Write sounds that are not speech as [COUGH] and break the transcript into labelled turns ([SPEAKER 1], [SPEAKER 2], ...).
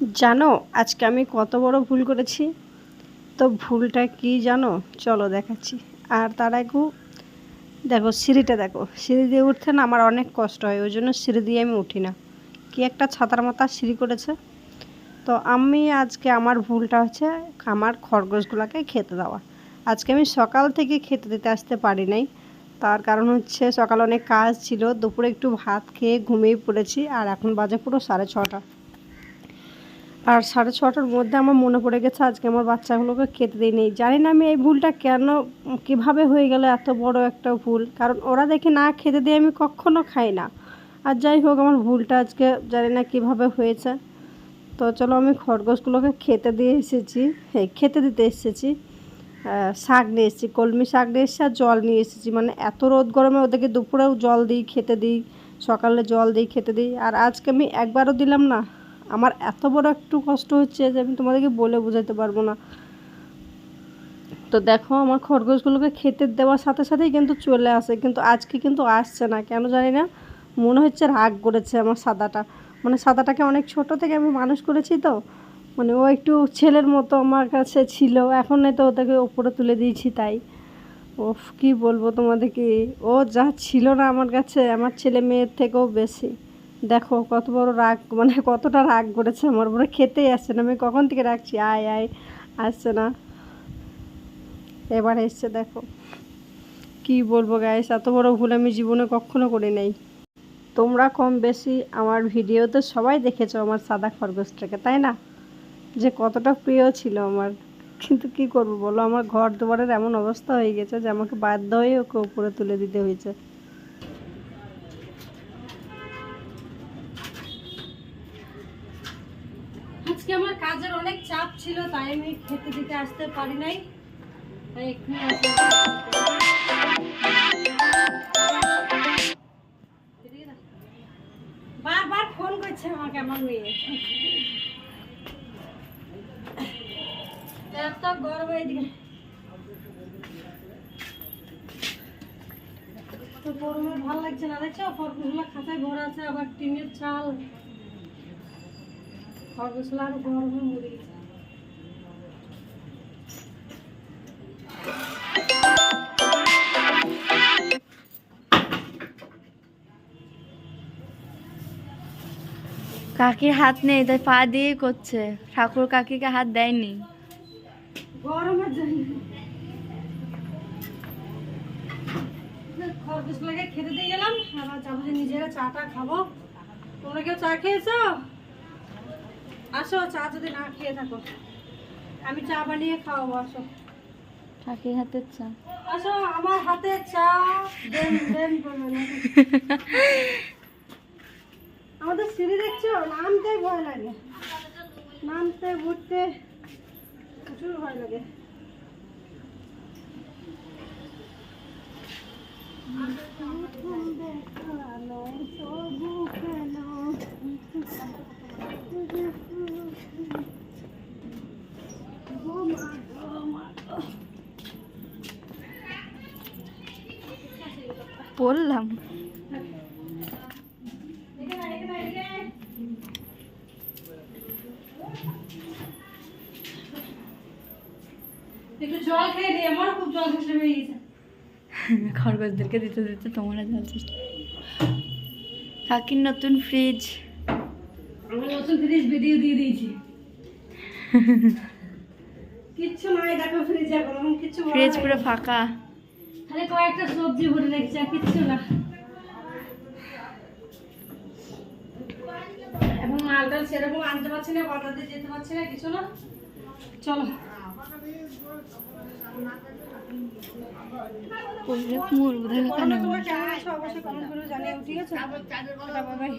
[SPEAKER 1] জানো, আজকে আমি কত বড় ভুল করেছি? তো ভুলটা কি জানো? চলো দেখাচ্ছি। আর তার আগেও, দেখো, সিঁড়িটা দেখো। সিঁড়ি দিয়ে উঠতে না আমার অনেক কষ্ট হয়, ওই জন্য সিঁড়ি দিয়ে আমি উঠি না। কি একটা ছাতার মাথা সিঁড়ি করেছে? তো আমি আজকে আমার ভুলটা হচ্ছে আমার খরগোশগুলোকে খেতে দেওয়া। আজকে আমি সকাল থেকে খেতে দিতে আসতে পারি নাই। তার কারণ হচ্ছে সকালে অনেক কাজ ছিল, দুপুরে একটু ভাত খেয়ে ঘুমিয়ে পড়েছি, আর এখন বাজে পুরো সাড়ে ছটা। আর সাড়ে ছটার মধ্যে আমার মনে পড়ে গেছে, আজকে আমার বাচ্চাগুলোকে খেতে দিই নেই জানি না আমি এই ভুলটা কেন, কীভাবে হয়ে গেল এত বড় একটা ভুল? কারণ ওরা দেখে না খেতে দিয়ে আমি কখনো খাই না। আর যাই হোক, আমার ভুলটা আজকে জানি না কীভাবে হয়েছে। তো চলো আমি খরগোশগুলোকে খেতে দিয়ে এসেছি হ্যাঁ খেতে দিতে এসেছি। শাক নিয়ে এসেছি, কলমি শাক নিয়ে এসেছি আর জল নিয়ে এসেছি। মানে এত রোদ গরমে ওদেরকে দুপুরেও জল দিই, খেতে দিই, সকালে জল দিই, খেতে দিই। আর আজকে আমি একবারও দিলাম না আমার এত বড় একটু কষ্ট হচ্ছে যে আমি তোমাদেরকে বলে বোঝাতে পারব না। তো দেখো, আমার খরগোশগুলোকে খেতে দেওয়ার সাথে সাথেই কিন্তু চলে আসে, কিন্তু আজকে কিন্তু আসছে না, কেন জানি না? মনে হচ্ছে রাগ করেছে আমার সাদাটা। মানে সাদাটাকে অনেক ছোট থেকে আমি মানুষ করেছি তো মানে ও একটু ছেলের মতো আমার কাছে ছিল, এখন তো ওটাকে ওপরে তুলে দিয়েছি তাই। ওফ কি বলব তোমাদেরকে? ও যা ছিল না আমার কাছে, আমার ছেলে মেয়ের থেকেও বেশি। দেখো, কত বড় রাগ মানে কতটা রাগ করেছে আমার উপরে, খেতেই আসছে না। আমি কখন থেকে রাখছি? আয় আয়, আসছে না। এবার এসছে, দেখো। কি বলব গাইস এত বড় ভুল আমি জীবনে কখনো করি নাই। তোমরা কম বেশি আমার ভিডিওতে সবাই দেখেছ আমার সাদা খরগোশটাকে, তাই না? যে কতটা প্রিয় ছিল আমার। কিন্তু কি করব বলো, আমার ঘর দুয়ারের এমন অবস্থা হয়ে গেছে যে আমাকে বাধ্য হয়ে ওকে উপরে তুলে দিতে হয়েছে। আজকে আমার কাজের অনেক চাপ ছিল, তাই আমি খেতে দিতে আসতে পারি নাই। দাও। বারবার ফোন করছে আমাকে, আমার মেয়ে। গরম ভালো লাগছে না, দেখছ? খাতায় ভরা আছে, আবার টিনের চাল। খরগোশগুলো গরমে মরে গেছে
[SPEAKER 2] কাকির হাত নেই তাই পা দিয়েই করছে। ঠাকুর কাকিকে হাত দেয়নি।
[SPEAKER 1] গরমের জন্য খরগোশগুলোকে খেতে দিয়ে গেলাম। আবার যাব নিজেরা চাটা খাব। তোমরা কেউ চা খেয়েছো? আসো চা যদি না খেয়ে থাকো। আমি চা বানিয়ে খাওয়াবো আসো।
[SPEAKER 2] কাকির হাতের চা।
[SPEAKER 1] আসো আমার হাতে চা। দেন দেন আমাদের সিঁড়ি দেখছ? নামতে ভয় লাগে। নামতে উঠতে প্রচুর ভয় লাগে।
[SPEAKER 2] বললাম
[SPEAKER 1] একটু গেছে।
[SPEAKER 2] খরগোশদেরকে দিতে দিতে তোমরা যাচ্ছিস কাকির নতুন ফ্রিজ
[SPEAKER 1] নতুন ফ্রিজ ভিডিও দিয়ে দিয়েছি। [LAUGHS] কিচ্ছু নাই দেখো ফ্রিজ এখন এখন কিচ্ছু
[SPEAKER 2] ফ্রিজ পুরো ফাঁকা।
[SPEAKER 1] খালি কয়েকটা সবজি ভরে রেখেছি আর কিচ্ছু না। এখন মালটা সেরকম আনতে পারছি না বাজারে যেতে পারছি না কিছু না। চলো। অবশ্যই কমেন্ট করে জানিও ঠিক আছে? বাই।